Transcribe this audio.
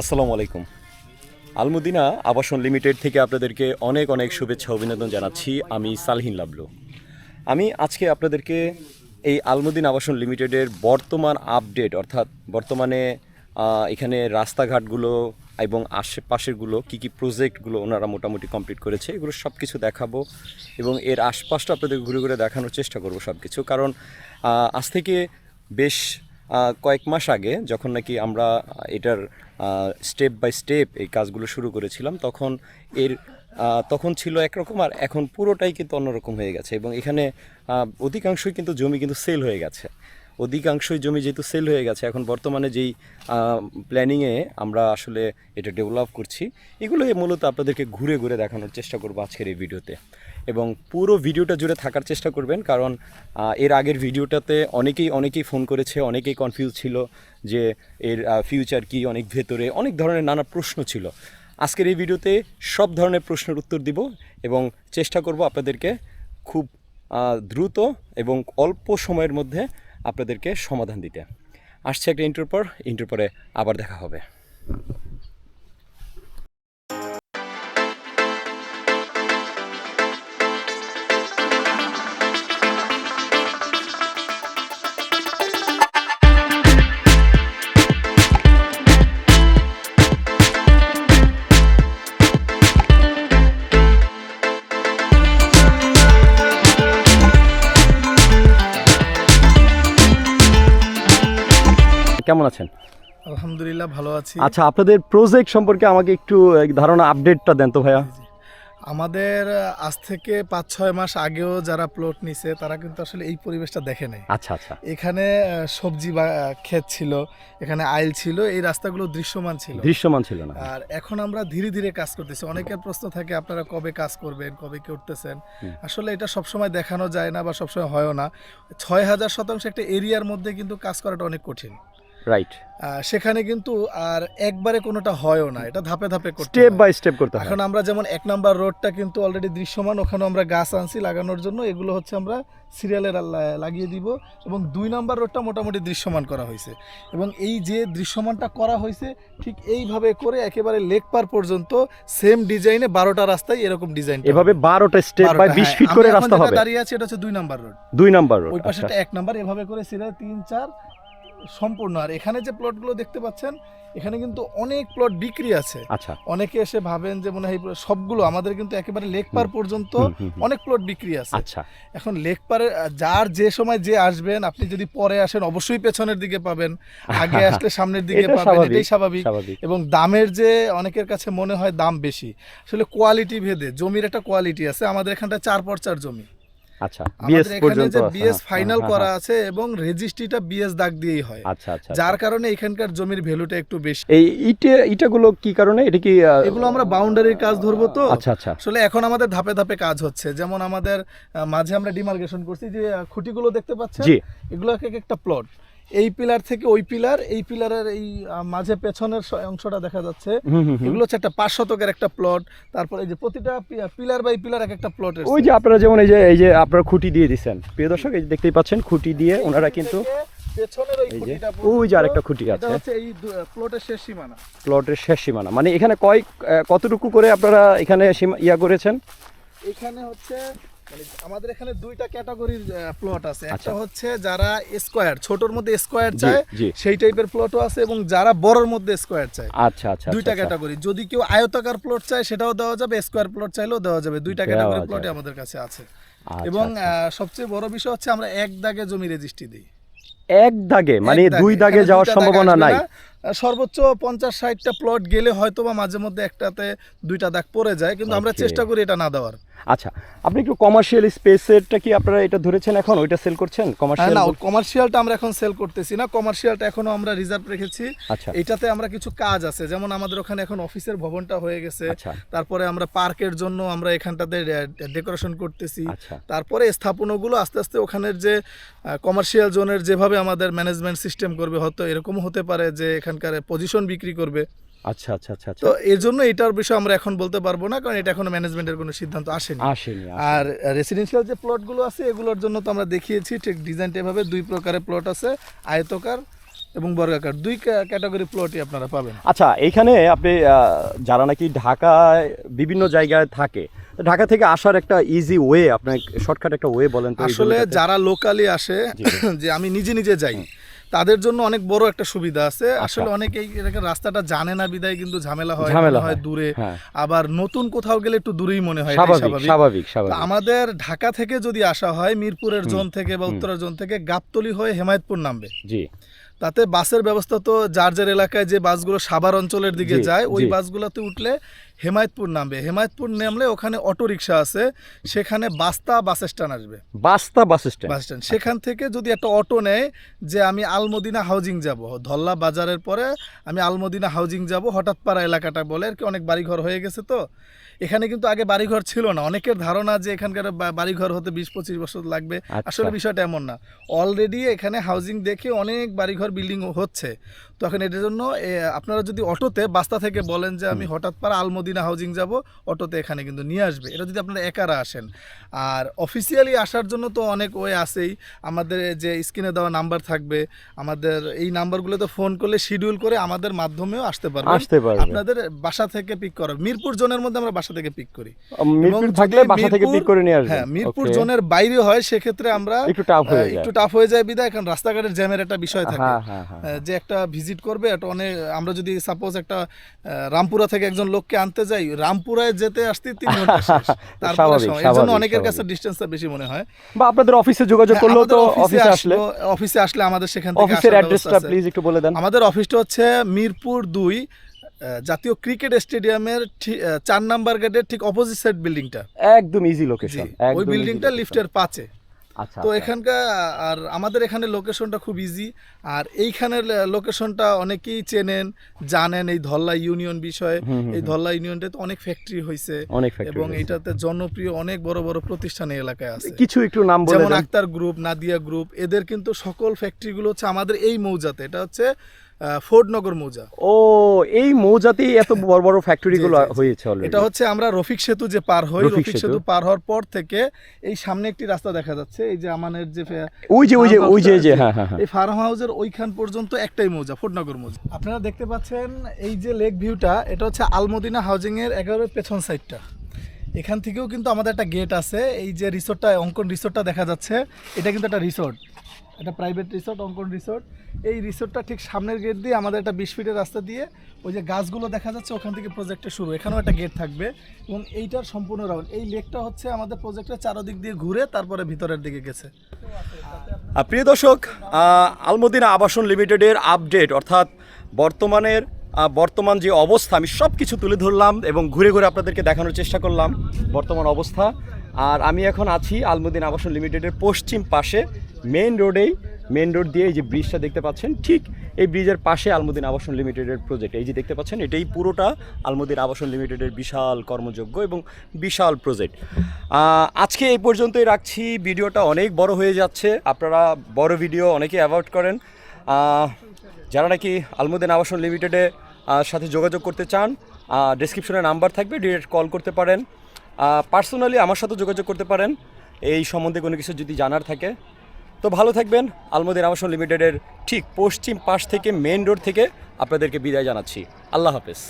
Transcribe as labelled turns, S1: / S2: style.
S1: আসসালামু আলাইকুম। আলমুদিনা আবাসন লিমিটেড থেকে আপনাদেরকে অনেক অনেক শুভেচ্ছা, অভিনন্দন জানাচ্ছি। আমি সালহিন লাবলু। আমি আজকে আপনাদেরকে এই আলমুদিন আবাসন লিমিটেডের বর্তমান আপডেট, অর্থাৎ বর্তমানে এখানে রাস্তাঘাটগুলো এবং আশেপাশেরগুলো কী কী প্রজেক্টগুলো ওনারা মোটামুটি কমপ্লিট করেছে, এগুলো সব কিছু দেখাবো এবং এর আশপাশটা আপনাদের ঘুরে ঘুরে দেখানোর চেষ্টা করব সব কিছু কারণ আজ থেকে বেশ কয়েক মাস আগে যখন নাকি আমরা এটার স্টেপ বাই স্টেপ এই কাজগুলো শুরু করেছিলাম, তখন এর তখন ছিল একরকম আর এখন পুরোটাই কিন্তু অন্যরকম হয়ে গেছে এবং এখানে অধিকাংশই কিন্তু জমি কিন্তু সেল হয়ে গেছে। অধিকাংশই জমি যেহেতু সেল হয়ে গেছে, এখন বর্তমানে যেই প্ল্যানিংয়ে আমরা আসলে এটা ডেভেলপ করছি। এগুলো মূলত আপনাদেরকে ঘুরে ঘুরে দেখানোর চেষ্টা করব আজকের এই ভিডিওতে। এবং পুরো ভিডিওটা জুড়ে থাকার চেষ্টা করবেন, কারণ এর আগের ভিডিওটাতে অনেকেই অনেকেই ফোন করেছে, অনেকেই কনফিউজ ছিল যে এর ফিউচার কি, অনেক ভেতরে, অনেক ধরনের নানা প্রশ্ন ছিল। আজকের এই ভিডিওতে সব ধরনের প্রশ্নের উত্তর দিব এবং চেষ্টা করব আপনাদেরকে খুব দ্রুত এবং অল্প সময়ের মধ্যে আপনাদেরকে সমাধান দিতে। আসছে একটা ইন্টার পর ইন্টার পরে আবার দেখা হবে। কেমন আছেন?
S2: আলহামদুলিল্লাহ ভালো আছি।
S1: আচ্ছা আপনাদের প্রজেক্ট সম্পর্কে আমাকে একটু ধারণা আপডেটটা দেন তো ভাইয়া।
S2: আমাদের আজ থেকে পাঁচ ছয় মাস আগেও যারা প্লট নিছে তারা কিন্তু আসলে এই পরিবেশটা দেখে নাই।
S1: আচ্ছা আচ্ছা।
S2: এখানে সবজি বা ক্ষেত ছিল এখানে আইল ছিল এই রাস্তাগুলো দৃশ্যমান ছিল।
S1: দৃশ্যমান ছিল না।
S2: আর এখন আমরা ধীরে ধীরে কাজ করতেছি। অনেকের প্রশ্ন থাকে আপনারা কবে কাজ করবেন কবে কি উঠতেছেন? আসলে এটা সবসময় দেখানো যায় না বা সবসময় হয়ও না। ছয় হাজার শতাংশ একটা এরিয়ার মধ্যে কিন্তু কাজ করাটা অনেক কঠিন।
S1: রাইট
S2: সেখানে কিন্তু আর একবারে কোনোটা হয়ও না। এটা ধাপে ধাপে করতে
S1: স্টেপ বাই স্টেপ করতে হয়।
S2: এখন আমরা যেমন এক নাম্বার রোডটা কিন্তু অলরেডি দৃশ্যমান ওখানে আমরা গাছ আনছি লাগানোর জন্য। এগুলো হচ্ছে আমরা সিরিয়ালে লাগিয়ে দিব এবং দুই নাম্বার রোডটা মোটামুটি দৃশ্যমান করা হয়েছে। এবং এই যে দৃশ্যমানটা করা হয়েছে ঠিক এইভাবে করে একেবারে লেক পার পর্যন্ত সেম ডিজাইনে বারোটা রাস্তায় এরকম ডিজাইন
S1: এভাবে বারোটা স্টেপ বাই বিশ ফিট করে রাস্তা হবে।
S2: দাঁড়িয়ে আছে এটা হচ্ছে দুই নাম্বার রোড
S1: দুই নাম্বার রোড
S2: ওই পাশেটা এক নাম্বার এভাবে করে সিরিয়াল তিন চার সম্পূর্ণ। আর এখানে যে প্লটগুলো দেখতে পাচ্ছেন এখানে কিন্তু অনেক প্লট বিক্রি আছে।
S1: আচ্ছা।
S2: অনেকে এসে ভাবেন যে মনে হয় সবগুলো আমাদের কিন্তু একেবারে লেক পার পর্যন্ত। অনেক প্লট বিক্রি আছে।
S1: আচ্ছা।
S2: এখন লেক পারে যার যে সময় যে আসবেন আপনি যদি পরে আসেন অবশ্যই পেছনের দিকে পাবেন। আগে আসলে সামনের দিকে পাবেন
S1: স্বাভাবিক,
S2: এটাই স্বাভাবিক। এবং দামের যে অনেকের কাছে মনে হয় দাম বেশি। আসলে কোয়ালিটি ভেদে জমির একটা কোয়ালিটি আছে আমাদের এখানটা চার পর চার জমি।
S1: আচ্ছা বিএস পর্যন্ত
S2: বিএস
S1: হ্যাঁ,
S2: ফাইনাল
S1: হ্যাঁ,
S2: করা
S1: হ্যাঁ।
S2: আছে এবং রেজিস্ট্রিটা বিএস দাগ দিয়েই হয়।
S1: আচ্ছা আচ্ছা
S2: যার
S1: আচ্ছা।
S2: কারণে এখানকার জমির ভ্যালুটা একটু বেশি।
S1: এই ইটে ইটাগুলো কি কারণে? এটা কি
S2: এগুলো আমরা বাউন্ডারির কাজ ধরবো তো।
S1: আচ্ছা আচ্ছা।
S2: আসলে এখন আমাদের ধাপে ধাপে কাজ হচ্ছে। যেমন আমাদের মাঝে আমরা ডিমার্কেশন করছি যে খুঁটিগুলো দেখতে
S1: পাচ্ছি
S2: এগুলো এক একটা প্লট এই পিলার থেকে ওই পিলার এই পিলারের এই মাঝে পেছনের অংশটা দেখা যাচ্ছে। এগুলো হচ্ছে একটা পাঁচ শতকের একটা প্লট তারপরে এই যে প্রতিটা পিলার বাই পিলার এক একটা প্লটের
S1: ওই যে আপনারা যেমন এই যে এই যে আপনারা খুঁটি দিয়ে দিচ্ছেন প্রিয় দর্শক এই যে দেখতেই পাচ্ছেন খুঁটি দিয়ে ওনারা কিন্তু
S2: পেছনের ওই
S1: যে
S2: খুঁটিটা
S1: ওই যে আরেকটা খুঁটি
S2: এটা
S1: আছে।
S2: হচ্ছে এই প্লটের শেষ সীমানা।
S1: প্লটের শেষ সীমানা। মানে এখানে কয় কতটুকু করে আপনারা এখানে সীমা- ইয়া করেছেন?
S2: এখানে হচ্ছে মানে আমাদের এখানে দুইটা ক্যাটাগরির প্লট আছে।
S1: আচ্ছা।
S2: একটা হচ্ছে যারা স্কোয়ার ছোটর মধ্যে স্কোয়ার চায় সেই টাইপের প্লটও আছে এবং যারা বড়র মধ্যে স্কোয়ার চায়।
S1: আচ্ছা আচ্ছা
S2: দুইটা
S1: আচ্ছা, আচ্ছা।
S2: ক্যাটাগরি যদি কেউ আয়তাকার প্লট চায় সেটাও দেওয়া যাবে স্কোয়ার প্লট চাইলেও দেওয়া যাবে। দুইটা
S1: দেওয়া
S2: ক্যাটাগরি প্লটই আমাদের কাছে আছে।
S1: আচ্ছা,
S2: এবং
S1: আচ্ছা।
S2: সবচেয়ে বড় বিষয় হচ্ছে আমরা এক দাগে জমি রেজিস্ট্রি দিই।
S1: এক দাগে? মানে দুই দাগে যাওয়ার সম্ভাবনা নাই?
S2: সর্বোচ্চ পঞ্চাশ ষাটটা প্লট গেলে হয়তো বা মাঝে মধ্যে একটাতে দুইটা দাগ পড়ে যায় কিন্তু আমরা চেষ্টা করি এটা না দেওয়ার।
S1: আচ্ছা আপনি একটু কমার্শিয়াল স্পেসেরটা কি আপনারা এটা ধরেছেন এখন? ওইটা সেল করছেন?
S2: হ্যাঁ,
S1: কমার্শিয়াল
S2: না কমার্শিয়ালটা আমরা এখন সেল করতেছি না। কমার্শিয়ালটা এখনও আমরা রিজার্ভ রেখেছি।
S1: আচ্ছা।
S2: এটাতে আমরা কিছু কাজ আছে। যেমন আমাদের ওখানে এখন অফিসের ভবনটা হয়ে গেছে।
S1: আচ্ছা।
S2: তারপরে আমরা পার্কের জন্য আমরা এখানটাতে ডেকোরেশন করতেছি।
S1: আচ্ছা।
S2: তারপরে স্থাপনাগুলো আস্তে আস্তে ওখানের যে কমার্শিয়াল জোনের যেভাবে আমাদের ম্যানেজমেন্ট সিস্টেম করবে হয়তো এরকম হতে পারে যে এখানকার পজিশন বিক্রি করবে।
S1: আচ্ছা আচ্ছা আচ্ছা আচ্ছা।
S2: তো এর জন্য এটার বিষয়ে আমরা এখন বলতে পারব না কারণ এটা এখনও ম্যানেজমেন্টের কোনো সিদ্ধান্ত আসেনি।
S1: আসেনি।
S2: আর রেসিডেন্সিয়াল যে প্লটগুলো আছে এগুলোর জন্য তো আমরা দেখিয়েছি ঠিক ডিজাইনটা এভাবে দুই প্রকারের প্লট আছে আয়তকার এবং বর্গাকার। দুই ক্যাটাগরি প্লটই আপনারা পাবেন।
S1: আচ্ছা এইখানে আপনি যারা নাকি ঢাকায় বিভিন্ন জায়গায় থাকে ঢাকা থেকে আসার একটা ইজি ওয়ে আপনার শর্টকাট একটা ওয়ে বলেন
S2: আসলে যারা লোকালি আসে যে আমি নিজে নিজে যাই তাদের জন্য অনেক বড় একটা সুবিধা আছে। আসলে অনেকেই এটাকে রাস্তাটা জানে না বিদায় কিন্তু ঝামেলা হয়
S1: আচ্ছা। ঝামেলা
S2: হয়। দূরে।
S1: হ্যাঁ।
S2: আবার নতুন কোথাও গেলে একটু দূরেই মনে হয়
S1: স্বাভাবিক
S2: স্বাভাবিক। আমাদের ঢাকা থেকে যদি আসা হয় মিরপুরের জোন থেকে বা উত্তরা জোন থেকে গাবতলি হয়ে হেমায়তপুর নামবে।
S1: জি।
S2: তাতে বাসের ব্যবস্থা তো যার যার এলাকায় যে বাসগুলো সাভার অঞ্চলের দিকে যায় ওই। বাসগুলোতে উঠলে হেমায়তপুর নামবে। হেমায়তপুর নামলে ওখানে অটো রিক্সা আছে সেখানে বাস্তা বাস স্ট্যান্ড আসবে।
S1: বাস্তা বাস স্ট্যান্ড?
S2: Bus stand. সেখান থেকে যদি একটা অটো নেয় যে আমি আলমদিনা হাউজিং যাব ধল্লা বাজারের পরে আমি আলমদিনা হাউজিং যাব হঠাৎ পাড়া এলাকাটা বলে আর কি অনেক বাড়িঘর হয়ে গেছে তো। এখানে কিন্তু আগে বাড়িঘর ছিল না। অনেকের ধারণা যে এখানকার বাড়িঘর হতে বিশ পঁচিশ বছর লাগবে
S1: আচ্ছা।
S2: আসলে বিষয়টা এমন না। অলরেডি এখানে হাউজিং দেখে অনেক বাড়িঘর বিল্ডিং হচ্ছে। তখন এটার জন্য আপনারা যদি অটোতে বাস্তা থেকে বলেন যে আমি হঠাৎ পাড়া আলমদিনা হাউজিং যাব অটোতে এখানে কিন্তু নিয়ে আসবে। এটা যদি আপনারা একারা আসেন। আর অফিসিয়ালি আসার জন্য তো অনেক ওয়ে আছেই। আমাদের যে স্ক্রিনে দেওয়া নাম্বার থাকবে আমাদের এই নাম্বারগুলোতে ফোন করলে শিডিউল করে আমাদের মাধ্যমেও আসতে পারবেন।
S1: আসতে পারবে।
S2: আপনাদের বাসা থেকে পিক করা মিরপুর জোনের মধ্যে আমরা বাসা থেকে পিক করি।
S1: মিরপুর থাকলে বাসা থেকে পিক করে নিয়ে আসবেন।
S2: হ্যাঁ মিরপুর জোনের বাইরে হয় সেক্ষেত্রে আমরা
S1: একটু টাফ হয়ে যায়।
S2: একটু টাফ হয়ে যায় বিদায়। কারণ রাস্তাঘাটের জ্যামের একটা বিষয় থাকে।
S1: হ্যাঁ হ্যাঁ হ্যাঁ
S2: যে একটা ভিজিট করবে এটা অনেক আমরা যদি সাপোজ একটা রামপুরা থেকে একজন লোককে আনতে যাই রামপুরায় যেতে আসতে তিন ঘণ্টা। তারপরে জন্য অনেকের কাছে ডিস্টেন্সটা বেশি মনে হয়।
S1: বা আপনাদের অফিসে যোগাযোগ
S2: হ্যাঁ,
S1: করলেও তো অফিসে আসলে
S2: অফিসে আসলে আমাদের সেখান থেকে
S1: অফিসের অ্যাড্রেসটা প্লিজ একটু বলে দেন।
S2: আমাদের অফিসটা হচ্ছে মিরপুর দুই জাতীয় ক্রিকেট স্টেডিয়ামের চার নাম্বার গেটের ঠিক অপোজিট সাইড বিল্ডিংটা
S1: একদম ইজি লোকেশন
S2: ওই বিল্ডিংটা লিফটের পাঁচে তো
S1: আচ্ছা।
S2: এখানকার আর আমাদের এখানে লোকেশনটা খুব ইজি আর এইখানের লোকেশনটা অনেকেই চেনেন জানেন এই ধল্লা ইউনিয়ন বিষয়ে। এই ধল্লা ইউনিয়নটাতে অনেক ফ্যাক্টরি হয়েছে এবং এটাতে জনপ্রিয় অনেক বড় বড় প্রতিষ্ঠান এই এলাকায় আছে।
S1: কিছু একটু নাম
S2: যেমন আক্তার গ্রুপ নাদিয়া গ্রুপ এদের কিন্তু সকল ফ্যাক্টরিগুলো হচ্ছে আমাদের এই মৌজাতে। এটা হচ্ছে ফোর্ডনগর মৌজা।
S1: ও এই মৌজাতেই এত বড় বড় ফ্যাক্টরি গুলো
S2: জি, জি, জি।
S1: হয়েছে
S2: এটা হচ্ছে আমরা রফিক সেতু যে পার হই
S1: রফিক সেতু।
S2: পার হওয়ার পর থেকে এই সামনে একটি রাস্তা দেখা যাচ্ছে এই যে আমানের যে
S1: ওই যে ওই যে ওই যে যে হ্যাঁ হ্যাঁ হ্যাঁ।
S2: এই ফার্ম হাউসের ওইখান পর্যন্ত একটাই মৌজা ফুটনগর মৌজা। আপনারা দেখতে পাচ্ছেন এই যে লেক ভিউটা এটা হচ্ছে আলমদিনা হাউজিং এর একেবারে পেছন সাইডটা এখান থেকেও কিন্তু আমাদের একটা গেট আছে এই যে রিসোর্টটা অঙ্কন রিসোর্টটা দেখা যাচ্ছে এটা কিন্তু একটা রিসোর্ট এটা প্রাইভেট রিসোর্ট অঙ্কন রিসোর্ট এই রিসোর্টটা ঠিক সামনের গেট দিয়ে আমাদের একটা বিশ ফিটের রাস্তা দিয়ে ওই যে গাছগুলো দেখা যাচ্ছে, ওখান থেকে প্রজেক্টটা শুরু। এখানেও একটা গেট থাকবে এবং এইটার সম্পূর্ণ রাউন্ড এই লেকটা হচ্ছে আমাদের প্রজেক্টের চারদিক দিয়ে ঘুরে তারপরে ভিতরের দিকে গেছে।
S1: প্রিয় দর্শক আলমদিনা আবাসন লিমিটেডের আপডেট অর্থাৎ বর্তমানের বর্তমান যে অবস্থা, আমি সব কিছু তুলে ধরলাম এবং ঘুরে ঘুরে আপনাদেরকে দেখানোর চেষ্টা করলাম। বর্তমান অবস্থা আর আমি এখন আছি আলমদিন আবাসন লিমিটেডের পশ্চিম পাশে মেন রোডেই মেন রোড দিয়ে এই যে ব্রিজটা দেখতে পাচ্ছেন ঠিক এই ব্রিজের পাশে আলমদিন আবাসন লিমিটেডের প্রজেক্ট এই যে দেখতে পাচ্ছেন এটাই পুরোটা আলমদিন আবাসন লিমিটেডের বিশাল কর্মযোগ্য এবং বিশাল প্রজেক্ট আজকে এই পর্যন্তই রাখছি ভিডিওটা অনেক বড় হয়ে যাচ্ছে আপনারা বড় ভিডিও অনেকে অ্যাভয়েড করেন। যারা নাকি আলমদিন আবাসন লিমিটেডে আহ, সাথে যোগাযোগ করতে চান ডিসক্রিপশনে নাম্বার থাকবে ডিরেক্ট কল করতে পারেন। পার্সোনালি আমার সাথে যোগাযোগ করতে পারেন। এই সম্বন্ধে কোনো কিছু যদি জানার থাকে। তো ভালো থাকবেন। আলমদিন আবাসন লিমিটেডের ঠিক পশ্চিম পাশ থেকে মেন রোড থেকে আপনাদেরকে বিদায় জানাচ্ছি। আল্লাহ হাফেজ।